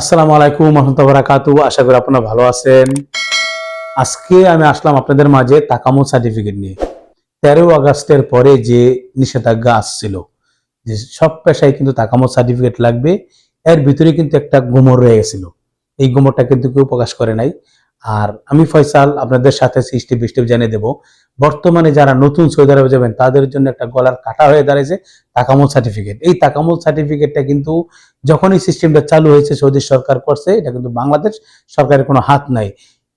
আসসালামু আলাইকুম রহমতুল্লাহ বারাকাতু আশা করি আপনারা ভালো আছেন। আজকে আমি আসলাম আপনাদের মাঝে তাকামো সার্টিফিকেট নিয়ে। তেরো আগস্টের পরে যে নিষেধাজ্ঞা আসছিল, যে সব পেশায় কিন্তু তাকামো সার্টিফিকেট লাগবে, এর ভিতরে কিন্তু একটা গুমর রয়ে গেছিল। এই গুমরটা কিন্তু কেউ প্রকাশ করে নাই। আর আমি ফয়সাল, আপনাদের সাথে স্টেপ স্টেপ জানিয়ে দেব বর্তমানে যারা নতুন সৌদি আরবে যাবেন, তাদের জন্য একটা গলার কাটা হয়ে দাঁড়িয়েছে তাকামুল সার্টিফিকেট এই তাকামুল সার্টিফিকেটটা কিন্তু যখন এই সিস্টেমটা চালু হয়েছে, সৌদি সরকার করছে, এটা কিন্তু বাংলাদেশ সরকারের কোনো হাত নাই।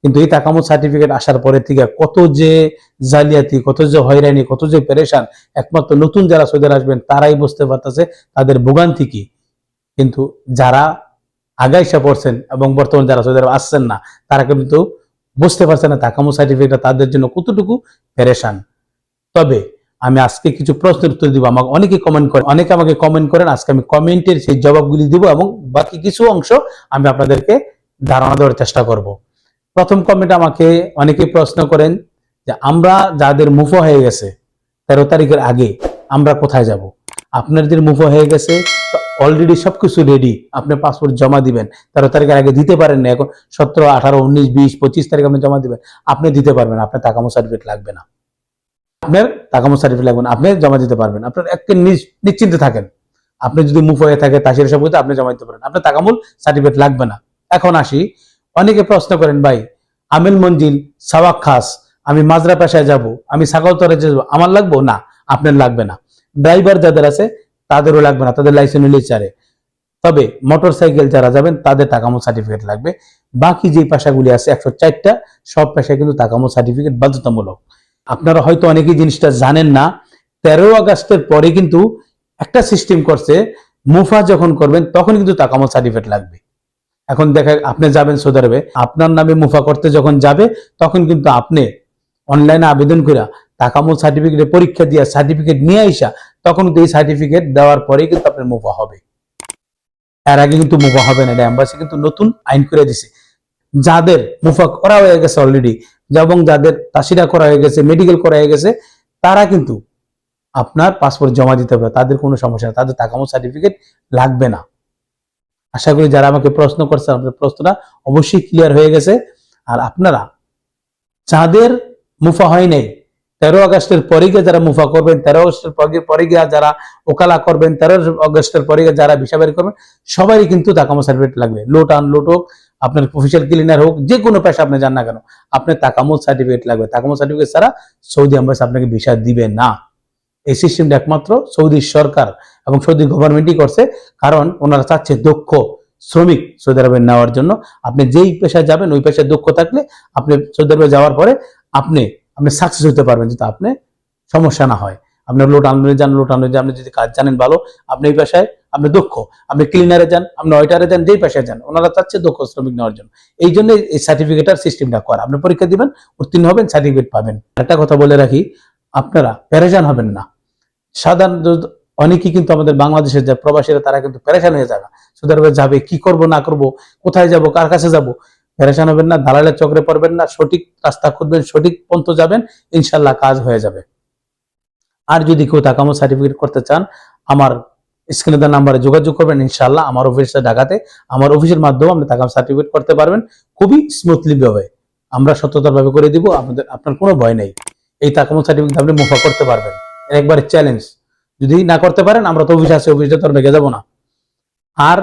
কিন্তু এই তাকামুল সার্টিফিকেট আসার পরে থেকে কত যে জালিয়াতি, কত যে হয়রানি, কত যে পেরেশান, একমাত্র নতুন যারা সৌদি আরব আসবেন, তারাই বুঝতে পারতেছে তাদের ভোগান্তি কি। কিন্তু যারা আগাইসা পড়ছেন এবং বর্তমানে যারা সৌদি আরব আসছেন না, তারা কিন্তু বুঝতে পারছে না তাকামুল সার্টিফিকেট তাদের জন্য কতটুকু পেরেশান তবে আমি আজকে কিছু প্রশ্নের উত্তর দিব, আমাকে অনেকে কমেন্ট করেন, অনেকে আমাকে কমেন্ট করেন, আজকে আমি কমেন্টের সেই জবাবগুলি দিব এবং বাকি কিছু অংশ আমি আপনাদেরকে ধারণা দেওয়ার চেষ্টা করব। প্রথম কমেন্ট আমাকে অনেকে প্রশ্ন করেন যে, আমরা যাদের মুফো হয়ে গেছে, তেরো তারিখের আগে আমরা কোথায় যাব? আপনার যদি মুফো হয়ে গেছে অলরেডি সবকিছু রেডি আপনি পাসপোর্ট জমা দিবেন। তেরো তারিখের আগে দিতে পারেন না, এখন সতেরো, আঠারো, উনিশ, বিশ, পঁচিশ তারিখ আপনি জমা দিবেন। আপনি দিতে পারবেন, আপনার টাকামো সার্টিফিকেট লাগবে না। আপনার টাকামো সার্টিফিকেট লাগবে না, আপনি জমা দিতে পারবেন। আপনার একে নিশ্চিন্তে থাকেন। আপনি যদি মুফ হয়ে থাকে, তাসির সব কিছু আপনি জমা দিতে পারেন। আপনার টাকামূল সার্টিফিকেট লাগবে না। এখন আসি। অনেকে প্রশ্ন করেন, ভাই, আমিল মঞ্জিল, সাওয়াক খাস, আমি মাজরা পেশায় যাব, আমি সাগরতরে যাব, আমার লাগবো? না, আপনার লাগবে না। ড্রাইভার যাদের আছে তাদেরও লাগবে না, তাদের লাইসেন্স নিলেই চারে তবে মোটর সাইকেল যারা যাবেন, তাদের টাকামো সার্টিফিকেট লাগবে। বাকি যে পেশাগুলি আছে, একশো চারটা, সব পেশায় কিন্তু টাকামো সার্টিফিকেট বাধ্যতামূলক। আপনারা হয়তো অনেকেই জিনিসটা জানেন না, তেরো আগস্টের পরে কিন্তু একটা সিস্টেম করছে, মুফা যখন করবেন, তখন কিন্তু তাকামো সার্টিফিকেট লাগবে। এখন দেখা, আপনি যাবেন সৌদি আরবে, আপনার নামে মুফা করতে যখন যাবে, তখন কিন্তু আপনি অনলাইনে আবেদন করে তাকামুল সার্টিফিকেটে পরীক্ষা দিয়ে সার্টিফিকেট নিয়ে আইসা তখন কিন্তু এই সার্টিফিকেট দেওয়ার পরেই কিন্তু আপনার মুফা হবে। এর আগে কিন্তু মুফা হবে না, এটা এম্বাসি কিন্তু নতুন আইন করে দিছে। যাদের মুফা করা হয়ে গেছে অলরেডি এবং যাদের তাসিরা করা হয়ে গেছে মেডিকেল করা হয়ে গেছে, তারা কিন্তু আপনার পাসপোর্ট জমা দিতে হবে, তাদের কোনো সমস্যা নেই, তাদের তাকামো সার্টিফিকেট লাগবে না। আশা করি যারা আমাকে প্রশ্ন করছে, আপনাদের প্রশ্নটা অবশ্যই ক্লিয়ার হয়ে গেছে। আর আপনারা, যাদের মুফা হয় নাই তেরো আগস্টের পরে গিয়ে যারা মুফা করবেন, তেরো আগস্টের পরে পরে গিয়ে যারা ওকালা করবেন, তেরো আগস্টের পরে গিয়ে যারা ভিসা করবেন, সবারই কিন্তু তাকামো সার্টিফিকেট লাগবে। লোট আন, লোট হোক, আপনার অফিসিয়াল ক্লিনার হোক যে কোনো পেশা আপনি যান না কেন, আপনার তাকামো সার্টিফিকেট লাগবে। তাকামো সার্টিফিকেট ছাড়া সৌদি আম্বাসি আপনাকে ভিসা দিবে না। এই সিস্টেমটা একমাত্র সৌদি সরকার এবং সৌদি গভর্নমেন্টই করছে, কারণ ওনারা চাচ্ছে দক্ষ শ্রমিক সৌদি আরবে নেওয়ার জন্য। আপনি যেই পেশায় যাবেন, ওই পেশায় দক্ষ থাকলে আপনি সৌদি আরবে যাওয়ার পরে আপনি আপনি সাকসেস হতে পারবেন যাতে আপনি সমস্যা না হয়। আপনি লোট আনলে যান লোট আনলে আপনি যদি কাজ জানেন ভালো, আপনি এই পেশায়, আপনি দক্ষ। আপনি ক্লিনারে যান, আপনি ওয়েটারে যান, যেই পেশায় যান, ওনারা চাচ্ছে দক্ষ শ্রমিক নেওয়ার জন্য। এই জন্য এই সার্টিফিকেটের সিস্টেমটা করা। আপনি পরীক্ষা দিবেন, উত্তীর্ণ হবেন সার্টিফিকেট পাবেন। একটা কথা বলে রাখি, আপনারা প্যারেশান হবেন না। সাধারণ অনেকেই কিন্তু আমাদের বাংলাদেশের যে প্রবাসীরা, তারা কিন্তু প্যারেশান হয়ে যাবে। আরবে যাবে, কি করব, না করব, কোথায় যাব, কার কাছে যাব? প্যারেশান হবেন না, দালালের চক্রে পড়বেন না, সঠিক রাস্তা খুঁজবেন, সঠিক পন্থ যাবেন, ইনশাল্লাহ কাজ হয়ে যাবে। আর যদি কেউ তাকামো সার্টিফিকেট করতে চান, আমার স্ক্রিনে দেওয়া নাম্বারে যোগাযোগ করবেন, ইনশাল্লাহ আমার অফিসে ঢাকাতে, আমার অফিসের মাধ্যমে আপনি তাকাম সার্টিফিকেট করতে পারবেন, খুবই স্মুথলি ভাবে। আমরা সত্যতার ভাবে করে দিব আপনাদের আপনার কোনো ভয় নেই। এই তাকামো সার্টিফিকেট আপনি মুফা করতে পারবেন। একবারে চ্যালেঞ্জ যদি না করতে পারেন, আমরা তো অফিসে আছি অফিসে তো আর ভেঙে যাব না। আর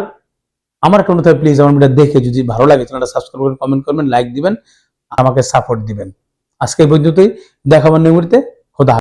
আমার অনুরোধ প্লিজ আমার ভিডিও দেখে যদি ভালো লাগে চ্যানেলটা সাবস্ক্রাইব করবেন কমেন্ট করবেন লাইক দিবেন, আমাকে সাপোর্ট দিবেন। আজকে পর্যন্তই দেখাবার নিয়মিতে